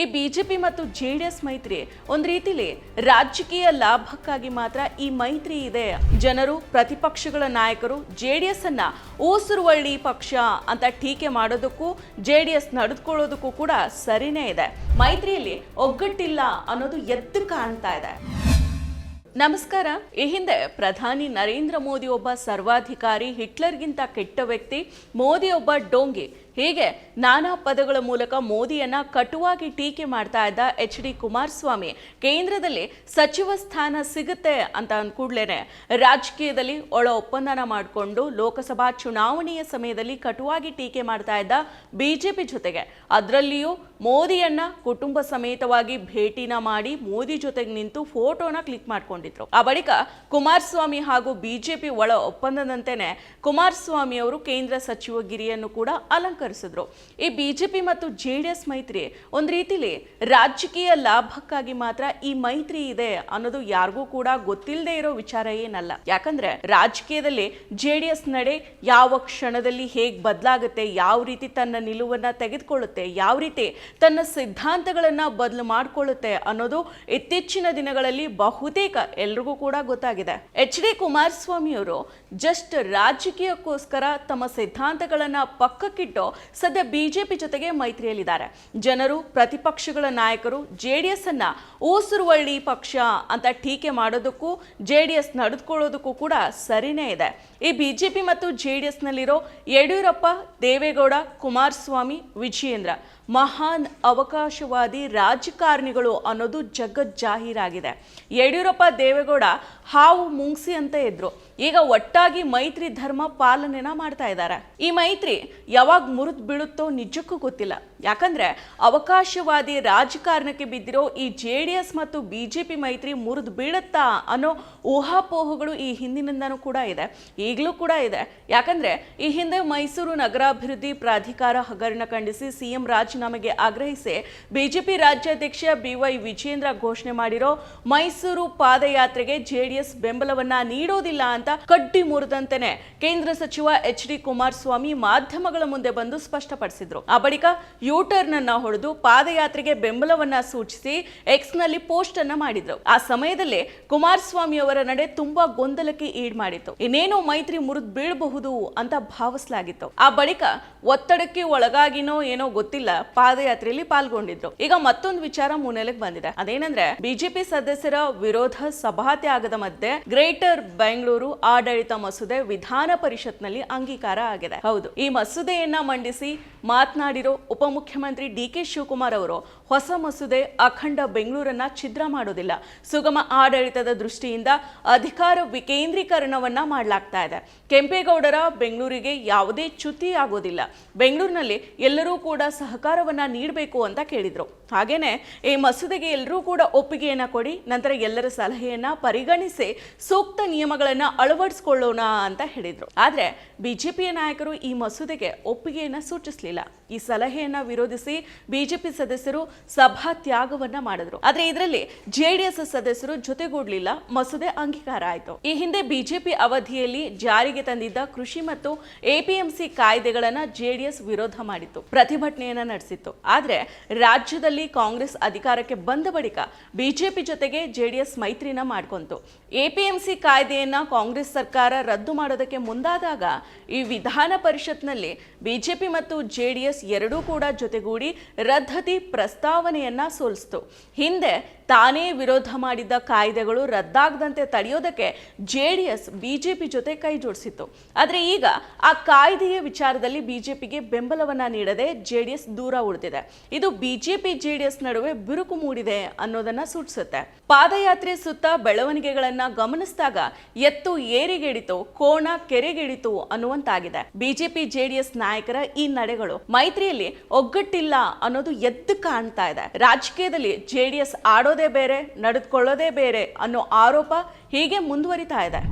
ಈ B J P ಮತ್ತು J D S ಮೈತ್ರಿ ಒಂದು ರೀತಿಲಿ ರಾಜಕೀಯ ಲಾಭಕ್ಕಾಗಿ ಮಾತ್ರ ಈ ಮೈತ್ರಿ ಇದೆ. ಜನರು, ಪ್ರತಿಪಕ್ಷಗಳ ನಾಯಕರು ಜೆ ಡಿ ಎಸ್ ಅನ್ನ ಊಸುರುವಳ್ಳಿ ಪಕ್ಷ ಅಂತ ಟೀಕೆ ಮಾಡೋದಕ್ಕೂ ಜೆ ಡಿ ಎಸ್ ನಡೆದುಕೊಳ್ಳೋದಕ್ಕೂ ಕೂಡ ಸರಿನೇ ಇದೆ. ಮೈತ್ರಿಯಲ್ಲಿ ಒಗ್ಗಟ್ಟಿಲ್ಲ ಅನ್ನೋದು ಎದ್ದು ಕಾಣ್ತಾ ಇದೆ. ನಮಸ್ಕಾರ. ಈ ಹಿಂದೆ ಪ್ರಧಾನಿ ನರೇಂದ್ರ ಮೋದಿ ಒಬ್ಬ ಸರ್ವಾಧಿಕಾರಿ, ಹಿಟ್ಲರ್ಗಿಂತ ಕೆಟ್ಟ ವ್ಯಕ್ತಿ, ಮೋದಿ ಒಬ್ಬ ಡೋಂಗಿ ಹೀಗೆ ನಾನಾ ಪದಗಳ ಮೂಲಕ ಮೋದಿಯನ್ನ ಕಟುವಾಗಿ ಟೀಕೆ ಮಾಡ್ತಾ ಇದ್ದ ಎಚ್ ಡಿ ಕುಮಾರಸ್ವಾಮಿ. ಕೇಂದ್ರದಲ್ಲಿ ಸಚಿವ ಸ್ಥಾನ ಸಿಗುತ್ತೆ ಅಂತ ಅಂದ್ಕೂಡ್ಲೇನೆ ರಾಜಕೀಯದಲ್ಲಿ ಒಳ ಒಪ್ಪಂದನ ಮಾಡಿಕೊಂಡು ಲೋಕಸಭಾ ಚುನಾವಣೆಯ ಸಮಯದಲ್ಲಿ ಕಟುವಾಗಿ ಟೀಕೆ ಮಾಡ್ತಾ ಇದ್ದ ಬಿಜೆಪಿ ಜೊತೆಗೆ. ಅದರಲ್ಲಿಯೂ ಮೋದಿಯನ್ನ ಕುಟುಂಬ ಸಮೇತವಾಗಿ ಭೇಟಿನ ಮಾಡಿ ಮೋದಿ ಜೊತೆಗೆ ನಿಂತು ಫೋಟೋನ ಕ್ಲಿಕ್ ಮಾಡ್ಕೊಂಡಿದ್ರು. ಆ ಬಳಿಕ ಕುಮಾರಸ್ವಾಮಿ ಹಾಗೂ ಬಿಜೆಪಿ ಒಳ ಒಪ್ಪಂದದಂತೆಯೇ ಕುಮಾರಸ್ವಾಮಿ ಅವರು ಕೇಂದ್ರ ಸಚಿವ ಗಿರಿಯನ್ನು ಕೂಡ ಅಲಂಕರಿಸಿದ್ರು. ಈ ಬಿಜೆಪಿ ಮತ್ತು ಜೆ ಮೈತ್ರಿ ಒಂದ್ ರೀತಿಲಿ ರಾಜಕೀಯ ಲಾಭಕ್ಕಾಗಿ ಮಾತ್ರ ಈ ಮೈತ್ರಿ ಇದೆ ಅನ್ನೋದು ಯಾರಿಗೂ ಕೂಡ ಗೊತ್ತಿಲ್ಲದೆ ಇರೋ ವಿಚಾರ ಏನಲ್ಲ. ಯಾಕಂದ್ರೆ ರಾಜಕೀಯದಲ್ಲಿ ಜೆ ನಡೆ ಯಾವ ಕ್ಷಣದಲ್ಲಿ ಹೇಗ್ ಬದಲಾಗುತ್ತೆ, ಯಾವ ರೀತಿ ತನ್ನ ನಿಲುವನ್ನ ತೆಗೆದುಕೊಳ್ಳುತ್ತೆ, ಯಾವ ರೀತಿ ತನ್ನ ಸಿದ್ಧಾಂತಗಳನ್ನ ಬದಲು ಮಾಡಿಕೊಳ್ಳುತ್ತೆ ಅನ್ನೋದು ಇತ್ತೀಚಿನ ದಿನಗಳಲ್ಲಿ ಬಹುತೇಕ ಎಲ್ರಿಗೂ ಕೂಡ ಗೊತ್ತಾಗಿದೆ. ಎಚ್ ಡಿ ಕುಮಾರಸ್ವಾಮಿ ಅವರು ಜಸ್ಟ್ ರಾಜಕೀಯಕ್ಕೋಸ್ಕರ ತಮ್ಮ ಸಿದ್ಧಾಂತಗಳನ್ನ ಪಕ್ಕಕ್ಕಿಟ್ಟು ಸದ್ಯ ಬಿಜೆಪಿ ಜೊತೆಗೆ ಮೈತ್ರಿಯಲ್ಲಿದ್ದಾರೆ. ಜನರು, ಪ್ರತಿಪಕ್ಷಗಳ ನಾಯಕರು ಜೆ ಡಿ ಎಸ್ ಅನ್ನ ಊಸುರುವಳ್ಳಿ ಪಕ್ಷ ಅಂತ ಟೀಕೆ ಮಾಡೋದಕ್ಕೂ ಜೆ ಡಿ ಎಸ್ ನಡೆದುಕೊಳ್ಳೋದಕ್ಕೂ ಕೂಡ ಸರಿನೇ ಇದೆ. ಈ ಬಿಜೆಪಿ ಮತ್ತು ಜೆ ಡಿ ಎಸ್ನಲ್ಲಿರೋ ಯಡಿಯೂರಪ್ಪ, ದೇವೇಗೌಡ, ಕುಮಾರಸ್ವಾಮಿ, ವಿಜಯೇಂದ್ರ ಮಹಾನ್ ಅವಕಾಶವಾದಿ ರಾಜಕಾರಣಿಗಳು ಅನ್ನೋದು ಜಗಜ್ಜಾಹೀರಾಗಿದೆ. ಯಡಿಯೂರಪ್ಪ, ದೇವೇಗೌಡ ಹಾವು ಮುಂಗ್ಸಿ ಅಂತ ಇದ್ರು ಈಗ ಒಟ್ಟಾಗಿ ಮೈತ್ರಿ ಧರ್ಮ ಪಾಲನೆನ ಮಾಡ್ತಾ ಇದ್ದಾರೆ. ಈ ಮೈತ್ರಿ ಯಾವಾಗ ಮುರಿದು ಬೀಳುತ್ತೋ ನಿಜಕ್ಕೂ ಗೊತ್ತಿಲ್ಲ. ಯಾಕಂದ್ರೆ ಅವಕಾಶವಾದಿ ರಾಜಕಾರಣಕ್ಕೆ ಬಿದ್ದಿರೋ ಈ ಜೆ ಡಿ ಎಸ್ ಮತ್ತು ಬಿಜೆಪಿ ಮೈತ್ರಿ ಮುರಿದು ಬೀಳುತ್ತಾ ಅನ್ನೋ ಊಹಾಪೋಹಗಳು ಈ ಹಿಂದಿನಿಂದನೂ ಕೂಡ ಇದೆ. ಈಗಲೂ ಕೂಡ ಇದೆ. ಯಾಕಂದ್ರೆ ಈ ಹಿಂದೆ ಮೈಸೂರು ನಗರಾಭಿವೃದ್ಧಿ ಪ್ರಾಧಿಕಾರ ಹಗರಣ ಖಂಡಿಸಿ ಸಿಎಂ ರಾಜೀನಾಮೆಗೆ ಆಗ್ರಹಿಸಿ ಬಿಜೆಪಿ ರಾಜ್ಯಾಧ್ಯಕ್ಷ ಬಿವೈ ವಿಜೇಂದ್ರ ಘೋಷಣೆ ಮಾಡಿರೋ ಮೈಸೂರು ಪಾದಯಾತ್ರೆಗೆ ಜೆಡಿಎಸ್ ಬೆಂಬಲವನ್ನ ನೀಡೋದಿಲ್ಲ ಅಂತ ಕಡ್ಡಿ ಮುರಿದಂತೆನೆ ಕೇಂದ್ರ ಸಚಿವ ಎಚ್ ಡಿ ಕುಮಾರಸ್ವಾಮಿ ಮಾಧ್ಯಮಗಳ ಮುಂದೆ ಬಂದು ಸ್ಪಷ್ಟಪಡಿಸಿದ್ರು. ಆ ಬಳಿಕ ಯೂಟರ್ನ್ ಅನ್ನ ಹೊಡೆದು ಪಾದಯಾತ್ರೆಗೆ ಬೆಂಬಲವನ್ನ ಸೂಚಿಸಿ ಎಕ್ಸ್ನಲ್ಲಿ ಪೋಸ್ಟ್ ಅನ್ನ ಮಾಡಿದ್ರು. ಆ ಸಮಯದಲ್ಲಿ ಕುಮಾರಸ್ವಾಮಿ ಅವರ ನಡೆ ತುಂಬಾ ಗೊಂದಲಕ್ಕೆ ಈಡ್ ಮಾಡಿತ್ತು ಇನ್ನೇನೋ ಮೈತ್ರಿ ಮುರಿದು ಬೀಳಬಹುದು ಅಂತ ಭಾವಿಸಲಾಗಿತ್ತು. ಆ ಬಳಿಕ ಒತ್ತಡಕ್ಕೆ ಒಳಗಾಗಿನೋ ಏನೋ ಗೊತ್ತಿಲ್ಲ ಪಾದಯಾತ್ರೆಯಲ್ಲಿ ಪಾಲ್ಗೊಂಡಿದ್ರು. ಈಗ ಮತ್ತೊಂದು ವಿಚಾರ ಮುನ್ನೆಲೆಗೆ ಬಂದಿದೆ. ಅದೇನಂದ್ರೆ, ಬಿಜೆಪಿ ಸದಸ್ಯರ ವಿರೋಧ ಸಭಾತ್ಯಾಗದ ಮಧ್ಯೆ ಗ್ರೇಟರ್ ಬೆಂಗಳೂರು ಆಡಳಿತ ಮಸೂದೆ ವಿಧಾನ ಪರಿಷತ್ನಲ್ಲಿ ಅಂಗೀಕಾರ ಆಗಿದೆ. ಹೌದು. ಈ ಮಸೂದೆಯನ್ನ ಮಂಡಿಸಿ ಮಾತನಾಡಿರೋ ಉಪಮುಖ್ಯಮಂತ್ರಿ ಡಿ ಕೆ ಶಿವಕುಮಾರ್ ಅವರು ಹೊಸ ಮಸೂದೆ ಅಖಂಡ ಬೆಂಗಳೂರನ್ನ ಛಿದ್ರ ಮಾಡೋದಿಲ್ಲ. ಸುಗಮ ಆಡಳಿತದ ದೃಷ್ಟಿಯಿಂದ ಅಧಿಕಾರ ವಿಕೇಂದ್ರೀಕರಣವನ್ನ ಮಾಡಲಾಗ್ತಾ ಇದೆ. ಕೆಂಪೇಗೌಡರ ಬೆಂಗಳೂರಿಗೆ ಯಾವುದೇ ಚ್ಯುತಿ ಆಗೋದಿಲ್ಲ. ಬೆಂಗಳೂರಿನಲ್ಲಿ ಎಲ್ಲರೂ ಕೂಡ ಸಹಕಾರವನ್ನ ನೀಡಬೇಕು ಅಂತ ಕೇಳಿದ್ರು. ಹಾಗೇನೆ ಈ ಮಸೂದೆಗೆ ಎಲ್ಲರೂ ಕೂಡ ಒಪ್ಪಿಗೆಯನ್ನ ಕೊಡಿ, ನಂತರ ಎಲ್ಲರ ಸಲಹೆಯನ್ನ ಪರಿಗಣಿಸಿ ಸೂಕ್ತ ನಿಯಮಗಳನ್ನ ಅಳವಡಿಸಿಕೊಳ್ಳೋಣ ಅಂತ ಹೇಳಿದ್ರು. ಆದ್ರೆ ಬಿಜೆಪಿಯ ನಾಯಕರು ಈ ಮಸೂದೆಗೆ ಒಪ್ಪಿಗೆಯನ್ನ ಸೂಚಿಸಲಿಲ್ಲ. ಈ ಸಲಹೆಯನ್ನು ವಿರೋಧಿಸಿ ಬಿಜೆಪಿ ಸದಸ್ಯರು ಸಭಾ ತ್ಯಾಗವನ್ನ ಮಾಡಿದ್ರು. ಆದ್ರೆ ಇದರಲ್ಲಿ ಜೆಡಿಎಸ್ ಸದಸ್ಯರು ಜೊತೆಗೂಡಲಿಲ್ಲ, ಮಸೂದೆ ಅಂಗೀಕಾರ ಆಯಿತು. ಈ ಹಿಂದೆ ಬಿಜೆಪಿ ಅವಧಿಯಲ್ಲಿ ಜಾರಿಗೆ ತಂದಿದ್ದ ಕೃಷಿ ಮತ್ತು ಎಪಿಎಂಸಿ ಕಾಯ್ದೆಗಳನ್ನ ಜೆಡಿಎಸ್ ವಿರೋಧ ಮಾಡಿತ್ತು, ಪ್ರತಿಭಟನೆಯನ್ನ ನಡೆಸಿತ್ತು. ಆದರೆ ರಾಜ್ಯದಲ್ಲಿ ಕಾಂಗ್ರೆಸ್ ಅಧಿಕಾರಕ್ಕೆ ಬಂದ ಬಳಿಕ ಬಿಜೆಪಿ ಜೊತೆಗೆ ಜೆಡಿಎಸ್ ಮೈತ್ರಿನ ಮಾಡ್ಕೊಂತು. ಎಪಿಎಂಸಿ ಕಾಯ್ದೆಯನ್ನ ಕಾಂಗ್ರೆಸ್ ಸರ್ಕಾರ ರದ್ದು ಮಾಡೋದಕ್ಕೆ ಮುಂದಾದಾಗ ಈ ವಿಧಾನ ಪರಿಷತ್ನಲ್ಲಿ ಬಿಜೆಪಿ ಮತ್ತು ಜೆಡಿಎಸ್ ಎರಡೂ ಕೂಡ ಜೊತೆಗೂಡಿ ರದ್ದತಿ ಪ್ರಸ್ತಾವನೆಯನ್ನ ಸೋಲಿಸ್ತು. ಹಿಂದೆ ತಾನೇ ವಿರೋಧ ಮಾಡಿದ್ದ ಕಾಯ್ದೆಗಳು ರದ್ದಾಗದಂತೆ ತಡೆಯೋದಕ್ಕೆ ಜೆಡಿಎಸ್, ಬಿಜೆಪಿ ಜೊತೆ ಕೈ ಜೋಡಿಸಿತ್ತು. ಆದರೆ ಈಗ ಆ ಕಾಯ್ದೆಯ ವಿಚಾರದಲ್ಲಿ ಬಿಜೆಪಿಗೆ ಬೆಂಬಲವನ್ನ ನೀಡದೆ ಜೆಡಿಎಸ್ ದೂರ ಉಳಿದಿದೆ. ಇದು ಬಿಜೆಪಿ, ಜೆಡಿಎಸ್ ನಡುವೆ ಬಿರುಕು ಮೂಡಿದೆ ಅನ್ನೋದನ್ನ ಸೂಚಿಸುತ್ತೆ. ಪಾದಯಾತ್ರೆ ಸುತ್ತ ಬೆಳವಣಿಗೆಗಳನ್ನ ಗಮನಿಸಿದಾಗ ಎತ್ತು ಏರಿಗೆಡಿತು, ಕೋಣ ಕೆರೆಗೆಡಿತು ಅನ್ನುವಂತಾಗಿದೆ. ಬಿಜೆಪಿ, ಜೆಡಿಎಸ್ ನಾಯಕರ ಈ ನಡೆಗಳು ಮೈತ್ರಿಯಲ್ಲಿ ಒಗ್ಗಟ್ಟಿಲ್ಲ ಅನ್ನೋದು ಎದ್ದು ಕಾಣ್ತಾ ಇದೆ. ರಾಜಕೀಯದಲ್ಲಿ ಜೆಡಿಎಸ್ ಆಡೋದೇ ಬೇರೆ, ನಡೆದುಕೊಳ್ಳೋದೇ ಬೇರೆ ಅನ್ನೋ ಆರೋಪ ಹೀಗೆ ಮುಂದುವರಿತಾ ಇದೆ.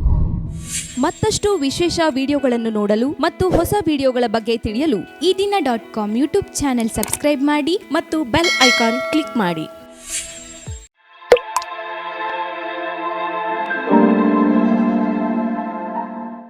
ಮತ್ತಷ್ಟು ವಿಶೇಷ ವಿಡಿಯೋಗಳನ್ನು ನೋಡಲು ಮತ್ತು ಹೊಸ ವಿಡಿಯೋಗಳ ಬಗ್ಗೆ ತಿಳಿಯಲು Eedina dot com YouTube channel subscribe ಮಾಡಿ ಮತ್ತು ಬೆಲ್ ಐಕಾನ್ ಕ್ಲಿಕ್ ಮಾಡಿ.